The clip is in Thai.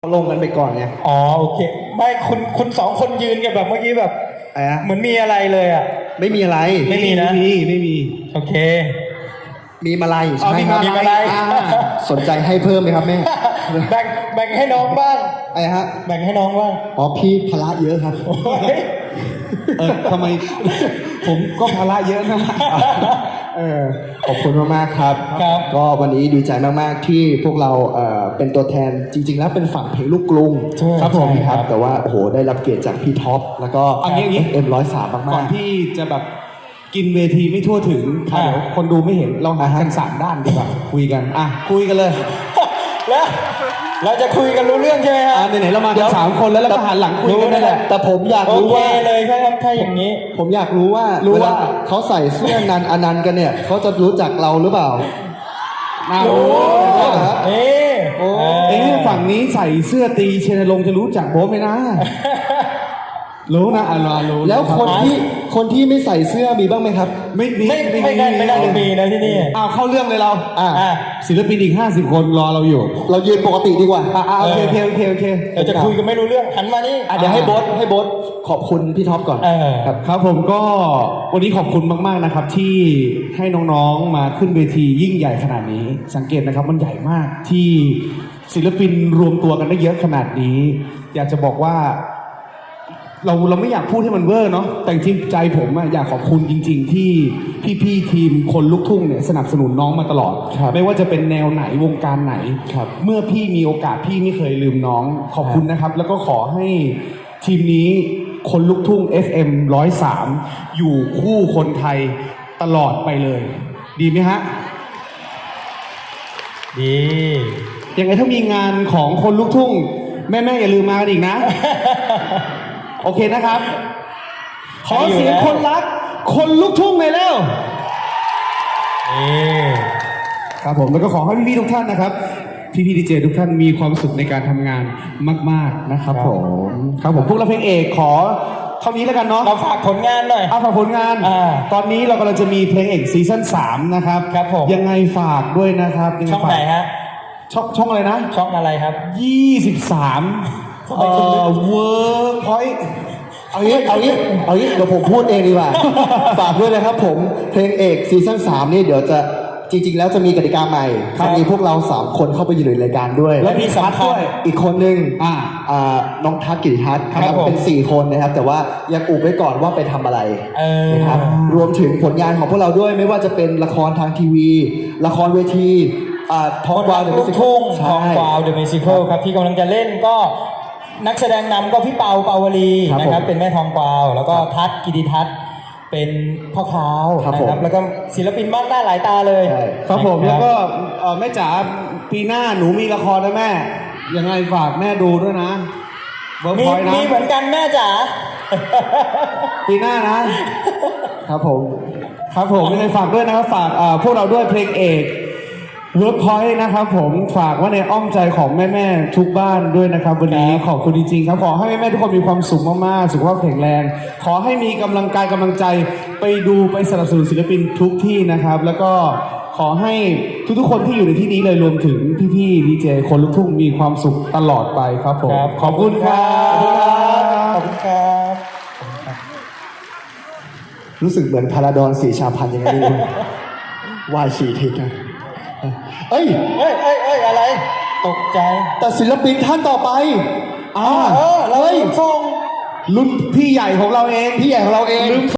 เขาลงกันไปก่อนไงอ๋อโอเคไม่คุณคุณสองคนยืนกันแบบเมื่อกี้แบบ อะไรฮะเหมือนมีอะไรเลยอะ ไม่มีอะไรไม่มีนะ ไม่มีไม่มี โอเค มีมาลัยอ๋อใช่มีครับมีมาลัย อ่าสนใจให้เพิ่มไหมครับแม่ แบ่งแบ่งให้น้องบ้าง อะไรฮะ แบ่งให้น้องบ้างอ๋อพี่ภาระเยอะครับเออทำไม ผมก็ภาระเยอะนะ เออขอบคุณมากๆครับ ครับ ก็วันนี้ดีใจมากๆที่พวกเราเอ่อเป็นตัวแทนจริง ๆ แล้วเป็นฝั่งเพลงลูกกรุงใช่ครับผม ใช่คครัรับบแต่ว่าโอ้โหได้รับเกียรติจากพี่ท็อปแล้วก็เอางี้เอางี้ เอ็มร้อยสามก่อมานก ที่จะแบบกินเวทีไม่ทั่วถึงอ่าเดี๋ยวคนดูไม่เห็นเราหาอ่าฮะกันสามด้านดีกว่าคุยกัน อะ คุยกันเลย แล้ว เราจะคุยกันรู้เรื่องใช่ไหมฮะอ่าไหนๆเรามากันสามคนแล้วแล้วก็หันหลังคุยกันนั่นแหละ แต่ผมอยากโอรู้เคว่า เลยถ้าถ้าอย่างนี้ ผมอยากรู้ว่ารู้เวลาว่าเขาใส่เสื้อนันอนันต์กันเนี่ย เขาจะรู้จักเราหรือเปล่านะโอ้โอ้โหเอ๊ะโอ้เอ๊ะฝั่งนี้ใส่เสื้อตีเชนรงค์จะรู้จักโบ๊ทไหมนะ รู้นะอะรอรู้แล้วรับคนที่คนที่ไม่ใส่เสื้อมีบ้างไหมครับ ไม่มีไม่ไม่ได้ไม่ได้จะมีนะที่นี่อ้าวเข้าเรื่องเลยเราอ่าอะศิลปินอีก 50 คนรอเราอยู่ เรายืนปกติดีกว่าอะอะโอเคโอเคโอเคโอเคเราจะคุยกันไม่รู้เรื่องหันมานี่อะเดี๋ยวให้โบทให้โบทขอบคุณพี่ท็อปก่อนเออครับครับผมก็วันนี้ขอบคุณมากๆนะครับ ที่ให้น้องๆมาขึ้นเวทียิ่งใหญ่ขนาดนี้ สังเกตนะครับมันใหญ่มากที่ศิลปินรวมตัวกันได้เยอะขนาดนี้ อยากจะบอกว่า เราเราไม่อยากพูดให้มันเวอร์เนาะแต่จริงๆใจผมอะอยากขอบคุณจริง ๆ ที่พี่ๆทีมคนลูกทุ่งเนี่ยสนับสนุนน้องมาตลอด ครับไม่ว่าจะเป็นแนวไหนวงการไหน ครับเมื่อพี่มีโอกาสพี่ไม่เคยลืมน้องขอบคุณนะครับ แล้วก็ขอให้ทีมนี้คนลูกทุ่ง FM 103 อยู่คู่คนไทยตลอดไปเลย ดีไหมฮะ ดี ยังไงถ้ามีงานของคนลูกทุ่ง แม่ ๆ อย่าลืมมากันอีกนะ โอเคนะครับ ขอเสียงคนรัก คนลูกทุ่งเลยแล้วนี่ครับผมแล้วก็ขอให้พี่ๆทุกท่านนะครับ พี่ๆดีเจทุกท่านมีความสุขในการทำงานมาก ๆนะครับผม ครับผมพวกเราเพลงเอกขอเท่านี้แล้วกันเนาะ เราฝากผลงานหน่อย เอาฝากผลงาน อ่าตอนนี้เรากำลังจะมีเพลงเอกซีซั่น3นะครับครับผม ยังไงฝากด้วยนะครับยัช่องไหนฝากฮะ ช่องช่องอะไรนะ ช่องอะไรครับ 23 เอ่อเวิร์กพอยต์เอางี้เอางี้เอางี้เดี๋ยวผมพูดเองดีกว่า ฝากด้วยนะครับผมเพลงเอกซีซั่นสามนี่เดี๋ยวจะจริง ๆ แล้วจะมีกติกาใหม่ครับมีพวกเราสามคนเข้าไปอยู่ในรายการด้วยและมีสำคัญด้วยอีกคนหนึ่งอ่าอ่าน้องทัศน์กิติทัศน์ครับนะครับผมเป็นสี่คนนะครับ แต่ว่ายังอุบไว้ก่อนว่าไปทำอะไรเออ นะครับรวมถึงผลงานของพวกเราด้วยไม่ว่าจะเป็นละครทางทีวี ละครเวทีอ่าทอคงนวารัวกเดอะลูมิกวทุ่งทใช่องฟาวเดอะมิวสิคลครับที่กำลังจะเล่นก็ นักแสดงนำก็พี่เปาเปาวลีครับนะครับ ผมเป็นแม่ทองกวาว แล้วก็ทัศน์กิติทัศน์เป็นพ่อค้าวครับนะผมครับแล้วก็ศิลปินมากหน้าหลายตาเลยใช่ ครับผมนะแล้วก็เอ่อแม่จ๋าปีหน้าหนูมีละครนะแม่ยังไงฝากแม่ดูด้วยนะเวิร์กมีพอยต์นะมีเหมือนกันแม่จ๋า ปีหน้านะ ครับผม ครับผมยังไงฝากด้วยนะครับฝากเอ่อพวกเราด้วยเพลงเอก เวิร์กพอยต์นะครับผมฝากไว่าในอ้อมใจของแม่ๆทุกบ้านด้วยนะครับ วันนี้ขอบคุณจริงๆครับขอให้แม่ๆทุกคนมีความสุขมากๆ สุขภาพแข็งแรง ขอให้มีกำลังกายกำลังใจไปดูไปสนับสนุนศิลปินทุกที่นะครับ แล้วก็ขอให้ทุกๆคนที่อยู่ในที่นี้เลยรวมถึงพี่ๆดีเจคนลูกทุ่งมีความสุขตลอดไปครับผมครับ ขอบคุณครับ ขอบคุณครับ รู้สึกเหมือนพาราดอนสีชาพันธ์ยังไงไม่รู้วายสี่ทิศนะ เอ้ย เอ้ยเอ้ยเอ้ยอะไร ตกใจแต่ศิลปินท่านต่อไป อ่าเออเราเฮ้ยส่ง รุ่นพี่ใหญ่ของเราเอง พี่ใหญ่ของเราเองลืม